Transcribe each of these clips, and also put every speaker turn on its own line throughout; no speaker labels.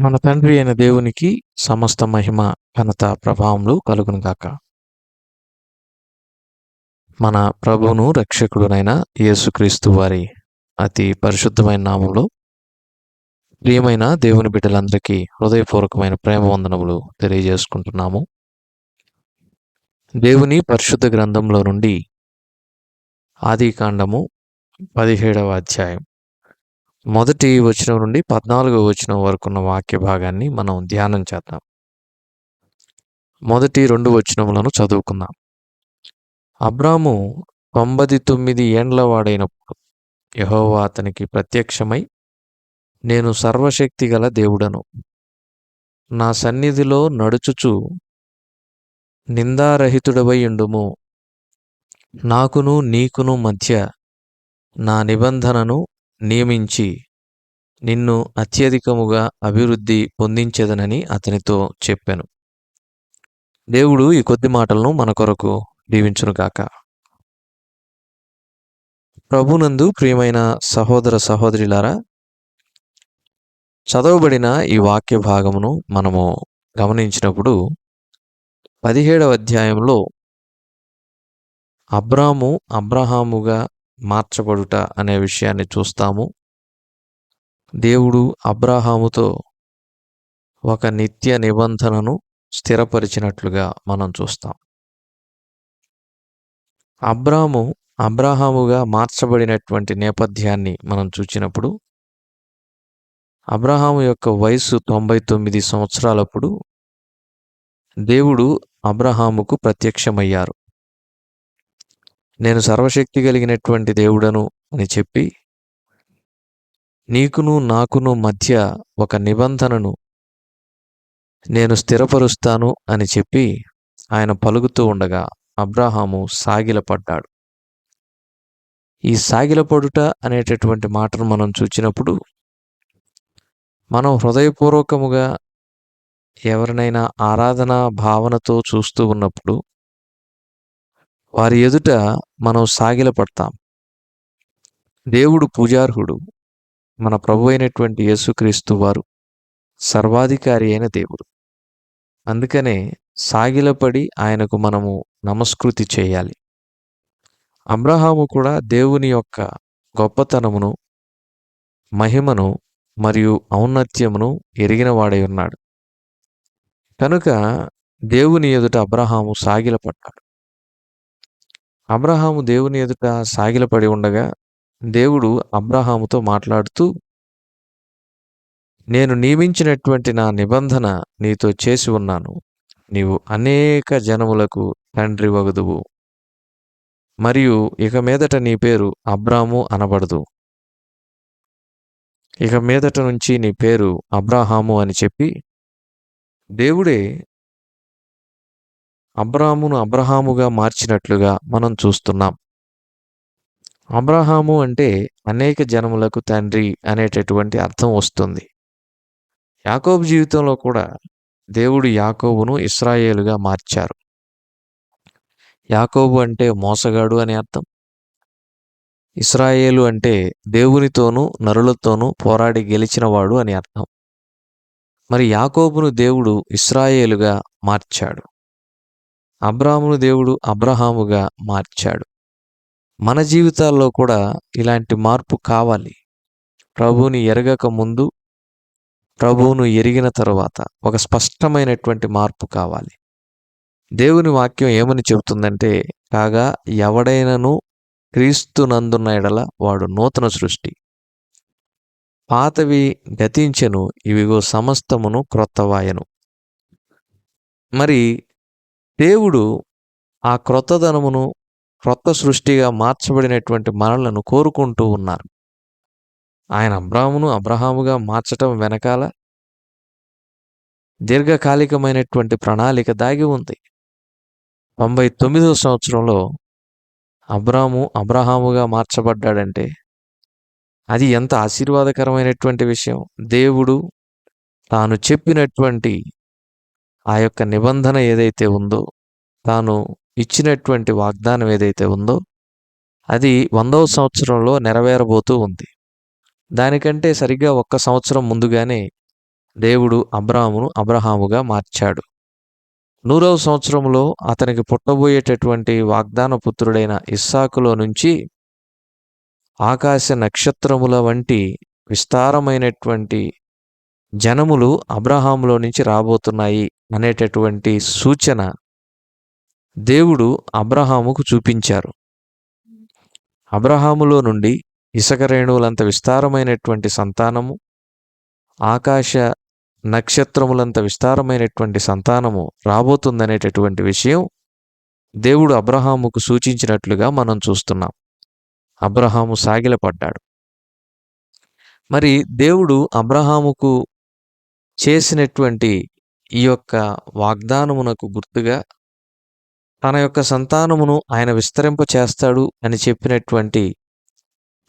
మన తండ్రి అయిన దేవునికి సమస్త మహిమ ఘనత ప్రభావములు కలుగునుగాక. మన ప్రభువును రక్షకుడునైన యేసుక్రీస్తు వారి అతి పరిశుద్ధమైన నామంలో ప్రియమైన దేవుని బిడ్డలందరికీ హృదయపూర్వకమైన ప్రేమ వందనములు తెలియజేసుకుంటున్నాము. దేవుని పరిశుద్ధ గ్రంథంలో నుండి ఆది కాండము పదిహేడవ అధ్యాయం. మొదటి వచనం నుండి పద్నాలుగో వచనం వరకు ఉన్న వాక్య భాగాన్ని మనం ధ్యానం చేద్దాం. మొదటి రెండు వచనములను చదువుకుందాం. అబ్రాము తొంభై తొమ్మిది ఏండ్ల వాడైనప్పుడు యహోవా అతనికి ప్రత్యక్షమై నేను సర్వశక్తి గల దేవుడను. నా సన్నిధిలో నడుచుచు నిందారహితుడవై ఉండుము. నాకును నీకును మధ్య నా నిబంధనను నియమించి నిన్ను అత్యధికముగా అభివృద్ధి పొందించేదనని అతనితో చెప్పాను. దేవుడు ఈ కొద్ది మాటలను మన కొరకు దీవించునుగాక ప్రభునందు ప్రియమైన సహోదర సహోదరులారా చదవబడిన ఈ వాక్య భాగమును మనము గమనించినప్పుడు పదిహేడవ అధ్యాయంలో అబ్రాము అబ్రహాముగా మార్చబడుట అనే విషయాన్ని చూస్తాము. దేవుడు అబ్రహాముతో ఒక నిత్య నిబంధనను స్థిరపరిచినట్లుగా మనం చూస్తాం. అబ్రాము అబ్రాహాముగా మార్చబడినటువంటి నేపథ్యాన్ని మనం చూచినప్పుడు అబ్రహాము యొక్క వయసు తొంభై తొమ్మిది సంవత్సరాలప్పుడు దేవుడు అబ్రహాముకు ప్రత్యక్షమయ్యారు. నేను సర్వశక్తి కలిగినటువంటి దేవుడను అని చెప్పి నీకును నాకును మధ్య ఒక నిబంధనను నేను స్థిరపరుస్తాను అని చెప్పి ఆయన పలుకుతూ ఉండగా అబ్రాహాము సాగిలపడ్డాడు. ఈ సాగిలపడుట అనేటటువంటి మాటను మనం చూచినప్పుడు మనం హృదయపూర్వకముగా ఎవరినైనా ఆరాధన భావనతో చూస్తూ ఉన్నప్పుడు వారి ఎదుట మనం సాగిలపడతాం. దేవుడు పూజార్హుడు మన ప్రభు అయినటువంటి యేసుక్రీస్తు వారు సర్వాధికారి అయిన దేవుడు. అందుకనే సాగిలపడి ఆయనకు మనము నమస్కృతి చేయాలి. అబ్రహాము కూడా దేవుని యొక్క గొప్పతనమును మహిమను మరియు ఔన్నత్యమును ఎరిగిన వాడై ఉన్నాడు. కనుక దేవుని ఎదుట అబ్రహాము సాగిలపడ్డాడు. అబ్రహాము దేవుని ఎదుట సాగిలపడి ఉండగా దేవుడు అబ్రహాముతో మాట్లాడుతూ నేను నియమించినటువంటి నా నిబంధన నీతో చేసి ఉన్నాను. నీవు అనేక జనములకు తండ్రి వగదువు. మరియు ఇక మీదట నీ పేరు అబ్రాము అనబడదు. ఇక మీదట నుంచి నీ పేరు అబ్రాహాము అని చెప్పి దేవుడే అబ్రాహామును అబ్రహాముగా మార్చినట్లుగా మనం చూస్తున్నాం. అబ్రహాము అంటే అనేక జనములకు తండ్రి అనేటటువంటి అర్థం వస్తుంది. యాకోబు జీవితంలో కూడా దేవుడు యాకోబును ఇస్రాయేలుగా మార్చారు. యాకోబు అంటే మోసగాడు అని అర్థం. ఇస్రాయేలు అంటే దేవునితోనూ నరులతోనూ పోరాడి గెలిచినవాడు అని అర్థం. మరి యాకోబును దేవుడు ఇస్రాయేలుగా మార్చాడు. అబ్రామును దేవుడు అబ్రహాముగా మార్చాడు. మన జీవితాల్లో కూడా ఇలాంటి మార్పు కావాలి. ప్రభువుని ఎరగక ముందు ప్రభువును ఎరిగిన తరువాత ఒక స్పష్టమైనటువంటి మార్పు కావాలి. దేవుని వాక్యం ఏమని చెబుతుందంటే కాగా ఎవడైనను క్రీస్తు నందున్న ఎడల వాడు నూతన సృష్టి. పాతవి గతించెను ఇవిగో సమస్తమును క్రొత్తవాయను. మరి దేవుడు ఆ క్రొత్తదనమును క్రొత్త సృష్టిగా మార్చబడినటువంటి మనలను కోరుకుంటూ ఉన్నారు. ఆయన అబ్రాహమును అబ్రహాముగా మార్చటం వెనకాల దీర్ఘకాలికమైనటువంటి ప్రణాళిక దాగి ఉంది. తొంభై తొమ్మిదవ సంవత్సరంలో అబ్రాము అబ్రహాముగా మార్చబడ్డాడంటే అది ఎంత ఆశీర్వాదకరమైనటువంటి విషయం. దేవుడు తాను చెప్పినటువంటి ఆ యొక్క నిబంధన ఏదైతే ఉందో తాను ఇచ్చినటువంటి వాగ్దానం ఏదైతే ఉందో అది వందవ సంవత్సరంలో నెరవేరబోతూ ఉంది. దానికంటే సరిగ్గా ఒక్క సంవత్సరం ముందుగానే దేవుడు అబ్రామును అబ్రహాముగా మార్చాడు. నూరవ సంవత్సరంలో అతనికి పుట్టబోయేటటువంటి వాగ్దాన పుత్రుడైన ఇస్సాకులో నుంచి ఆకాశ నక్షత్రముల వంటి విస్తారమైనటువంటి జనములు అబ్రహాములో నుంచి రాబోతున్నాయి. అనేటటువంటి సూచన దేవుడు అబ్రహాముకు చూపించారు. అబ్రహాములో నుండి ఇసుక రేణువులంత విస్తారమైనటువంటి సంతానము ఆకాశ నక్షత్రములంత విస్తారమైనటువంటి సంతానము రాబోతుందనేటటువంటి విషయం దేవుడు అబ్రహాముకు సూచించినట్లుగా మనం చూస్తున్నాం. అబ్రహాము సాగిలపడ్డాడు మరి దేవుడు అబ్రహాముకు చేసినటువంటి ఈ యొక్క వాగ్దానమునకు గుర్తుగా తన యొక్క సంతానమును ఆయన విస్తరింప చేస్తాడు అని చెప్పినటువంటి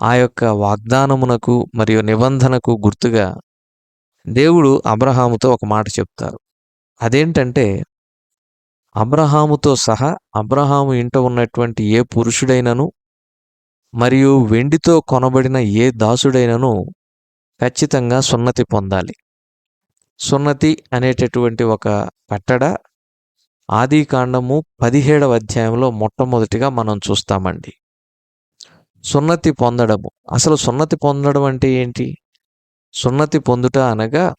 ఆ యొక్క వాగ్దానమునకు మరియు నిబంధనకు గుర్తుగా దేవుడు అబ్రహాముతో ఒక మాట చెప్తారు. అదేంటంటే అబ్రహాముతో సహా అబ్రహాము ఇంట ఉన్నటువంటి ఏ పురుషుడైనను మరియు వెండితో కొనబడిన ఏ దాసుడైనను ఖచ్చితంగా సున్నతి పొందాలి. సున్నతి అనేటటువంటి ఒక కట్టడ ఆది కాండము పదిహేడవ అధ్యాయంలో మొట్టమొదటిగా మనం చూస్తామండి. సున్నతి పొందడము. అసలు సున్నతి పొందడం అంటే ఏంటి? సున్నతి పొందుట అనగా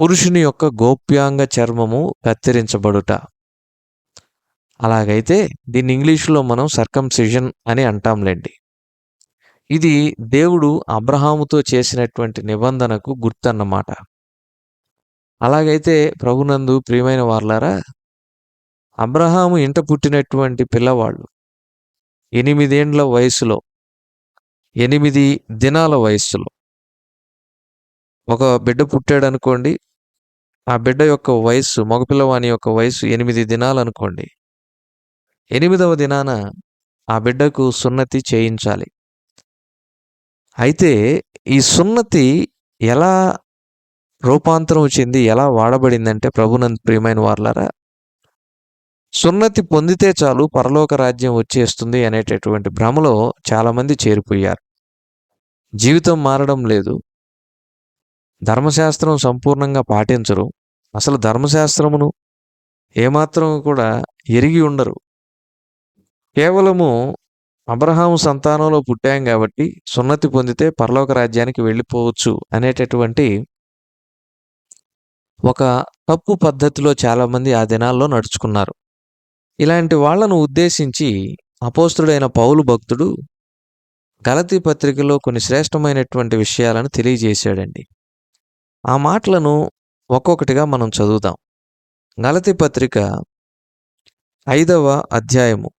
పురుషుని యొక్క గోప్యాంగ చర్మము కత్తిరించబడుట. అలాగైతే దీన్ని ఇంగ్లీష్లో మనం సర్కంసిజన్ అని అంటాంలేండి. ఇది దేవుడు అబ్రహాముతో చేసినటువంటి నిబంధనకు గుర్తన్నమాట. అలాగైతే ప్రభునందు ప్రియమైన వార్లారా అబ్రహాము ఇంట పుట్టినటువంటి పిల్లవాళ్ళు. ఎనిమిదేండ్ల వయసులో ఎనిమిది దినాల వయస్సులో ఒక బిడ్డ పుట్టాడు అనుకోండి ఆ బిడ్డ యొక్క వయస్సు మగపిల్లవాని యొక్క వయసు ఎనిమిది దినాలు అనుకోండి ఎనిమిదవ దినాన ఆ బిడ్డకు సున్నతి చేయించాలి. అయితే ఈ సున్నతి ఎలా రూపాంతరం చెంది ఎలా వాడబడిందంటే ప్రభునంద్ ప్రియమైన వార్లారా సున్నతి పొందితే చాలు పరలోక రాజ్యం వచ్చేస్తుంది అనేటటువంటి భ్రమలో చాలామంది చేరిపోయారు. జీవితం మారడం లేదు. ధర్మశాస్త్రం సంపూర్ణంగా పాటించరు. అసలు ధర్మశాస్త్రమును ఏమాత్రం కూడా ఎరిగి ఉండరు. కేవలము అబ్రహాం సంతానంలో పుట్టాం కాబట్టి సున్నతి పొందితే పరలోక రాజ్యానికి వెళ్ళిపోవచ్చు అనేటటువంటి ఒక తప్పు పద్ధతిలో చాలామంది ఆ దినాల్లో నడుచుకున్నారు. ఇలాంటి వాళ్ళను ఉద్దేశించి అపోస్తుడైన పౌలు భక్తుడు గలతీ పత్రికలో కొన్ని శ్రేష్టమైనటువంటి విషయాలను తెలియజేశాడండి. ఆ మాటలను ఒక్కొక్కటిగా మనం చదువుదాం. గలతి పత్రిక ఐదవ అధ్యాయము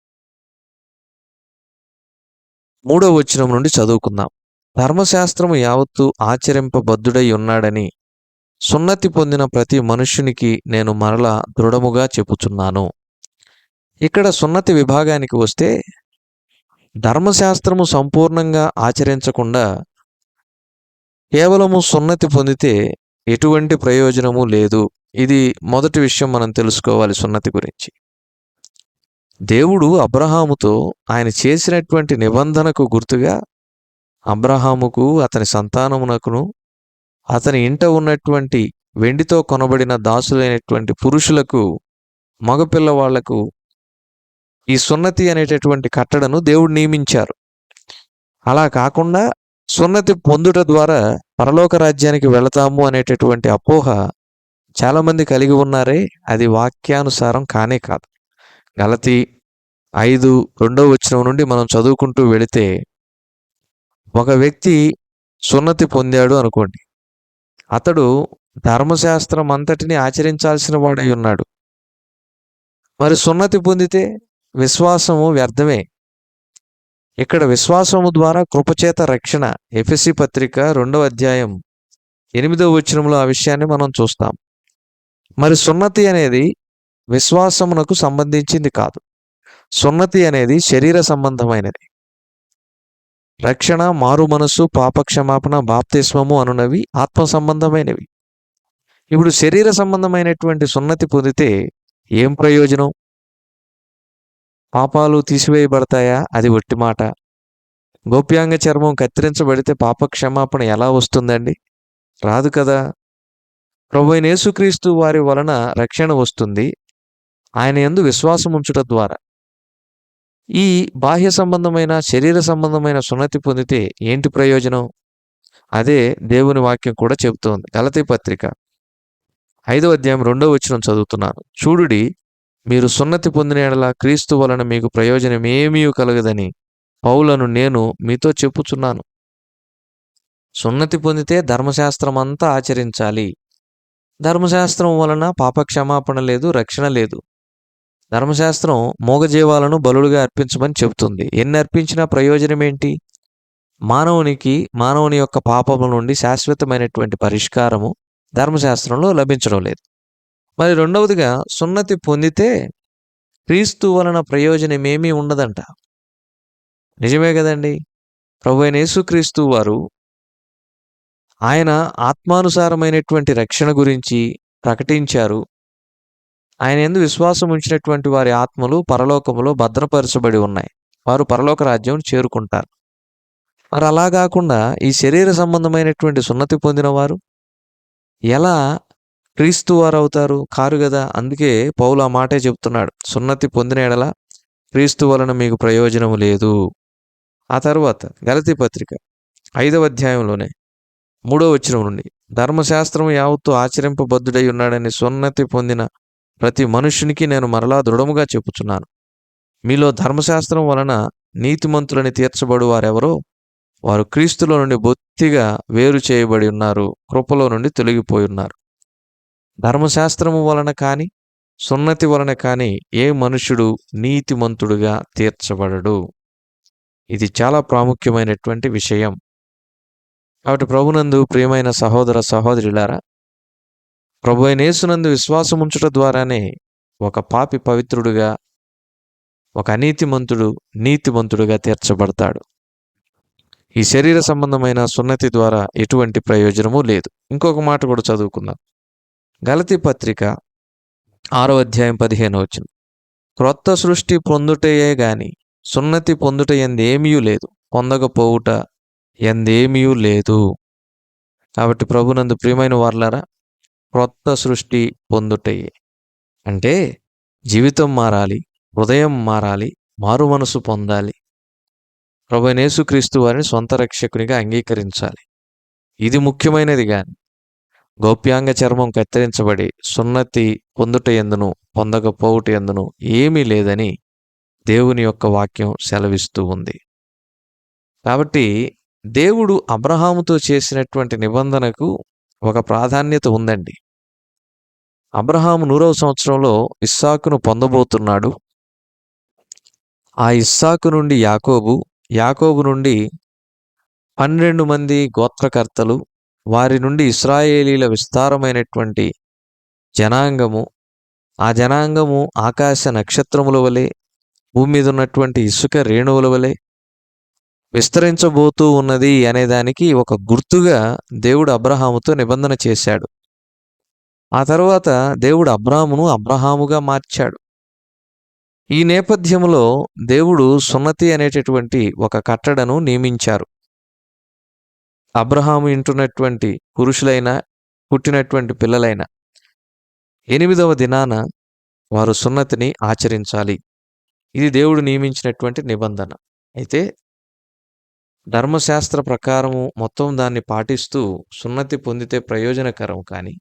మూడవ వచనం నుండి చదువుకుందాం. ధర్మశాస్త్రము యావత్తు ఆచరింపబద్ధుడై ఉన్నాడని సున్నతి పొందిన ప్రతి మనుష్యునికి నేను మరలా దృఢముగా చెప్పుచున్నాను. ఇక్కడ సున్నతి విభాగానికి వస్తే ధర్మశాస్త్రము సంపూర్ణంగా ఆచరించకుండా కేవలము సున్నతి పొందితే ఎటువంటి ప్రయోజనము లేదు. ఇది మొదటి విషయం మనం తెలుసుకోవాలి సున్నతి గురించి. దేవుడు అబ్రహాముతో ఆయన చేసినటువంటి నిబంధనకు గుర్తుగా అబ్రహాముకు అతని సంతానమునకును అతని ఇంట ఉన్నటువంటి వెండితో కొనబడిన దాసులైనటువంటి పురుషులకు మగపిల్లవాళ్ళకు ఈ సున్నతి అనేటటువంటి కట్టడను దేవుడు నియమించారు. అలా కాకుండా సున్నతి పొందుట ద్వారా పరలోక రాజ్యానికి వెళతాము అనేటటువంటి అపోహ చాలామంది కలిగి ఉన్నారే అది వాక్యానుసారం కానే కాదు. గలతి ఐదు రెండవ వచనం నుండి మనం చదువుకుంటూ వెళితే ఒక వ్యక్తి సున్నతి పొందాడు అనుకోండి. అతడు ధర్మశాస్త్రం అంతటిని ఆచరించాల్సిన వాడై ఉన్నాడు. మరి సున్నతి పొందితే విశ్వాసము వ్యర్థమే. ఇక్కడ విశ్వాసము ద్వారా కృపచేత రక్షణ. ఎఫ్ఎస్సి పత్రిక రెండవ అధ్యాయం ఎనిమిదవ వచనంలో ఆ విషయాన్ని మనం చూస్తాం. మరి సున్నతి అనేది విశ్వాసమునకు సంబంధించింది కాదు. సున్నతి అనేది శరీర సంబంధమైనది. రక్షణ మారు మనస్సు పాపక్షమాపణ బాప్తిస్వము అనునవి ఆత్మ సంబంధమైనవి ఇప్పుడు శరీర సంబంధమైనటువంటి సున్నతి పొందితే ఏం ప్రయోజనం? పాపాలు తీసివేయబడతాయా? అది ఒట్టి మాట. గోప్యాంగ చర్మం కత్తిరించబడితే పాప క్షమాపణ ఎలా వస్తుందండి? రాదు కదా. ప్రభు యేసుక్రీస్తు వారి వలన రక్షణ వస్తుంది. ఆయన యందు విశ్వాసం ఉంచుట ద్వారా. ఈ బాహ్య సంబంధమైన శరీర సంబంధమైన సున్నతి పొందితే ఏంటి ప్రయోజనం? అదే దేవుని వాక్యం కూడా చెబుతోంది. గలతీ పత్రిక ఐదో అధ్యాయం రెండో వచనం చదువుతున్నాను. చూడుడి మీరు సున్నతి పొందిన ఎడలా క్రీస్తు వలన మీకు ప్రయోజనం ఏమీ కలగదని పౌలను నేను మీతో చెప్పుచున్నాను. సున్నతి పొందితే ధర్మశాస్త్రం అంతా ఆచరించాలి. ధర్మశాస్త్రం వలన పాపక్షమాపణ లేదు రక్షణ లేదు. ధర్మశాస్త్రం మూగజీవాలను బలులుగా అర్పించమని చెబుతుంది. ఎన్ని అర్పించినా ప్రయోజనం ఏంటి? మానవునికి మానవుని యొక్క పాపముల నుండి శాశ్వతమైనటువంటి పరిష్కారము ధర్మశాస్త్రంలో లభించడం లేదు. మరి రెండవదిగా సున్నతి పొందితే క్రీస్తు వలన ప్రయోజనం ఏమీ ఉండదంట. నిజమే కదండి. ప్రభు అయిన యేసుక్రీస్తు వారు ఆయన ఆత్మానుసారమైనటువంటి రక్షణ గురించి ప్రకటించారు. ఆయన ఎందు విశ్వాసం ఉంచినటువంటి వారి ఆత్మలు పరలోకములో భద్రపరచబడి ఉన్నాయి. వారు పరలోక రాజ్యం చేరుకుంటారు. మరి అలా కాకుండా ఈ శరీర సంబంధమైనటువంటి సున్నతి పొందిన వారు ఎలా క్రీస్తు వారు అవుతారు? కారు కదా? అందుకే పౌలు ఆ మాటే చెప్తున్నాడు. సున్నతి పొందిన ఎడల క్రీస్తు వలన మీకు ప్రయోజనం లేదు. ఆ తర్వాత గలతి పత్రిక ఐదవ అధ్యాయంలోనే మూడో వచ్చిన నుండి. ధర్మశాస్త్రం యావత్తు ఆచరింపబద్ధుడై ఉన్నాడని సున్నతి పొందిన ప్రతి మనుషునికి నేను మరలా దృఢముగా చెప్పుచున్నాను. మీలో ధర్మశాస్త్రం వలన నీతిమంతులని తీర్చబడు వారెవరో వారు క్రీస్తులో నుండి బొత్తిగా వేరు చేయబడి ఉన్నారు కృపలో నుండి తొలగిపోయి ఉన్నారు. ధర్మశాస్త్రము వలన కానీ సున్నతి వలన కానీ ఏ మనుషుడు నీతిమంతుడుగా తీర్చబడడు. ఇది చాలా ప్రాముఖ్యమైనటువంటి విషయం. కాబట్టి ప్రభునందు ప్రియమైన సహోదర సహోదరులారా ప్రభు అయిన యేసునందు విశ్వాసం ఉంచుట ద్వారానే ఒక పాపి పవిత్రుడుగా ఒక అనీతిమంతుడు నీతిమంతుడుగా తీర్చబడతాడు. ఈ శరీర సంబంధమైన సున్నతి ద్వారా ఎటువంటి ప్రయోజనమూ లేదు. ఇంకొక మాట కూడా చదువుకుందాం. గలతి పత్రిక ఆరో అధ్యాయం పదిహేను వచ్చిన క్రొత్త సృష్టి పొందుటయే గాని సున్నతి పొందుట ఎందేమీ లేదు. పొందకపోవుట ఎందేమీ లేదు. కాబట్టి ప్రభునందు ప్రియమైన వార్లారా క్రొత్త సృష్టి పొందుటయే అంటే జీవితం మారాలి హృదయం మారాలి మారు మనసు పొందాలి. ప్రభునేసుక్రీస్తు వారిని సొంత రక్షకునిగా అంగీకరించాలి. ఇది ముఖ్యమైనది కానీ గోప్యాంగ చర్మం కత్తిరించబడి సున్నతి పొందుట ఎందును పొందకపోవుట ఎందును ఏమీ లేదని దేవుని యొక్క వాక్యం సెలవిస్తూ ఉంది. కాబట్టి దేవుడు అబ్రహాముతో చేసినటువంటి నిబంధనకు ఒక ప్రాధాన్యత ఉందండి. అబ్రహాము నూరవ సంవత్సరంలో ఇస్సాకును పొందబోతున్నాడు. ఆ ఇస్సాకు నుండి యాకోబు యాకోబు నుండి పన్నెండు మంది గోత్రకర్తలు వారి నుండి ఇస్రాయేలీల విస్తారమైనటువంటి జనాంగము ఆ జనాంగము ఆకాశ నక్షత్రముల వలె భూమి మీద ఉన్నటువంటి ఇసుక రేణువుల వలె విస్తరించబోతూ ఉన్నది అనేదానికి ఒక గుర్తుగా దేవుడు అబ్రహాముతో నిబంధన చేశాడు. ఆ తర్వాత దేవుడు అబ్రాహామును అబ్రహాముగా మార్చాడు. ఈ నేపథ్యంలో దేవుడు సున్నతి అనేటటువంటి ఒక కట్టడను నియమించారు. అబ్రహాము ఇంటున్నటువంటి పురుషులైన పుట్టినటువంటి పిల్లలైన ఎనిమిదవ దినాన వారు సున్నతిని ఆచరించాలి. ఇది దేవుడు నియమించినటువంటి నిబంధన. అయితే ధర్మశాస్త్ర ప్రకారము మొత్తం దాన్ని పాటిస్తూ సున్నతి పొందితే ప్రయోజనకరం కానీ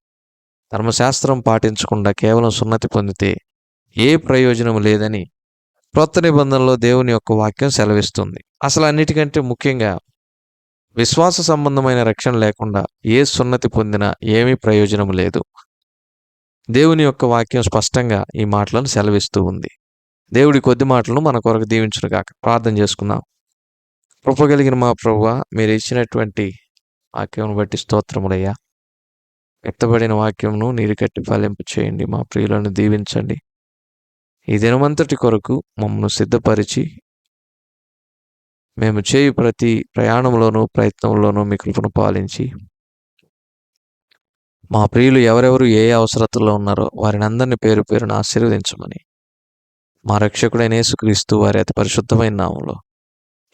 ధర్మశాస్త్రం పాటించకుండా కేవలం సున్నతి పొందితే ఏ ప్రయోజనం లేదని క్రొత్త నిబంధనలో దేవుని యొక్క వాక్యం సెలవిస్తుంది. అసలు అన్నిటికంటే ముఖ్యంగా విశ్వాస సంబంధమైన రక్షణ లేకుండా ఏ సున్నతి పొందినా ఏమీ ప్రయోజనం లేదు. దేవుని యొక్క వాక్యం స్పష్టంగా ఈ మాటలను సెలవిస్తూ ఉంది. దేవుడి కొద్ది మాటలను మన కొరకు దీవించును కాక ప్రార్థన చేసుకుందాం. కృపగలిగిన మా ప్రభువ మీరు ఇచ్చినటువంటి వాక్యం బట్టి స్తోత్రములయ్యా ఎత్తబడిన వాక్యంను నీరు కట్టి ఫలింపు చేయండి మా ప్రియులను దీవించండి. ఈ దినమంతటి కొరకు మమ్మల్ని సిద్ధపరిచి మేము చేయు ప్రతి ప్రయాణంలోనూ ప్రయత్నంలోనూ మీ కృపను పాలించి మా ప్రియులు ఎవరెవరు ఏ అవసరతలో ఉన్నారో వారిని అందరినీ పేరు పేరును ఆశీర్వదించమని మా రక్షకుడైన యేసుక్రీస్తు వారి అతి పరిశుద్ధమైన నామంలో